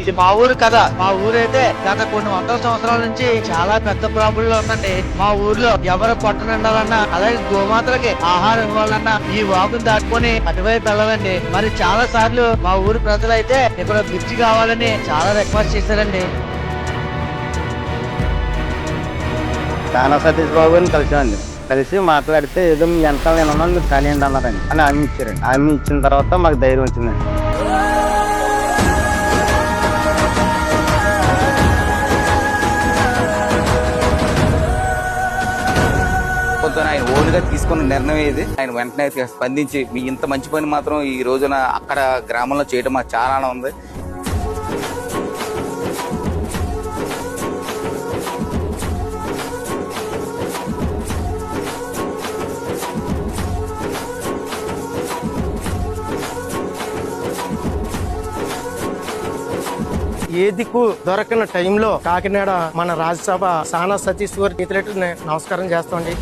ఇది మా ఊరు కదా. మా ఊరైతే గత కొన్ని వందల సంవత్సరాల నుంచి చాలా పెద్ద ప్రాబ్లం ఉందండి. మా ఊర్లో ఎవరు పొట్ట ఉండాలన్నా అలాగే గోమాతలకి ఆహారం ఇవ్వాలన్నా ఈ వాకును దాటుకొని అటువైపు వెళ్ళాలండి. మరి చాలా సార్లు మా ఊరు ప్రజలైతే ఇక్కడ బ్రిడ్జి కావాలని చాలా రిక్వెస్ట్ చేశారండి. చాలా సతీష్ బాబు అని కలిసామండి. కలిసి మాట్లాడితే ఏదో మీ వెనకాల నేను ఉన్నాను మీరు కలియండి అన్నారండి అని హామీ ఇచ్చారండి. హామీ ఇచ్చిన తర్వాత మాకు ధైర్యం వచ్చిందండి. పొద్దున ఆయన ఓన్గా తీసుకున్న నిర్ణయం ఇది ఆయన వెంటనే స్పందించి మీ ఇంత మంచి పని మాత్రం ఈ రోజున అక్కడ గ్రామంలో చేయడం మాకు చాలా ఆనందం. ఉంది ఏ దిక్కు దొరకని టైంలో కాకినాడ మన రాజ్యసభ సానా సతీష్ గారి చేతులెట్టు నమస్కారం చేస్తామండి.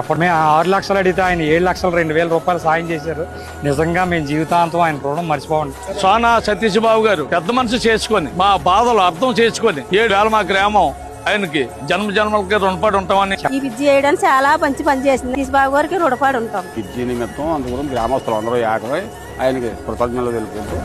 అప్పుడు మేము ఆరు లక్షలు అడిగితే ఆయన ఏడు లక్షలు రెండు వేల రూపాయలు సాయం చేశారు. నిజంగా మేము జీవితాంతం ఆయన రుణం మర్చిపోండి సోనా సతీష్ బాబు గారు పెద్ద మనసు చేసుకొని మా బాధలు అర్థం చేసుకొని ఏడేళ్ళ మా గ్రామం ఆయనకి జన్మ జన్మలకి రుణపడి ఉంటామని ఈ విద్య చేయడానికి చాలా మంచి పని చేసింది. బాబు గారికి రుణపడి ఉంటాం. విద్య నిమిత్తం అందుకు గ్రామస్తులు అందరూ ఏకమై ఆయనకి కృతజ్ఞతలు తెలుపుకుంటూ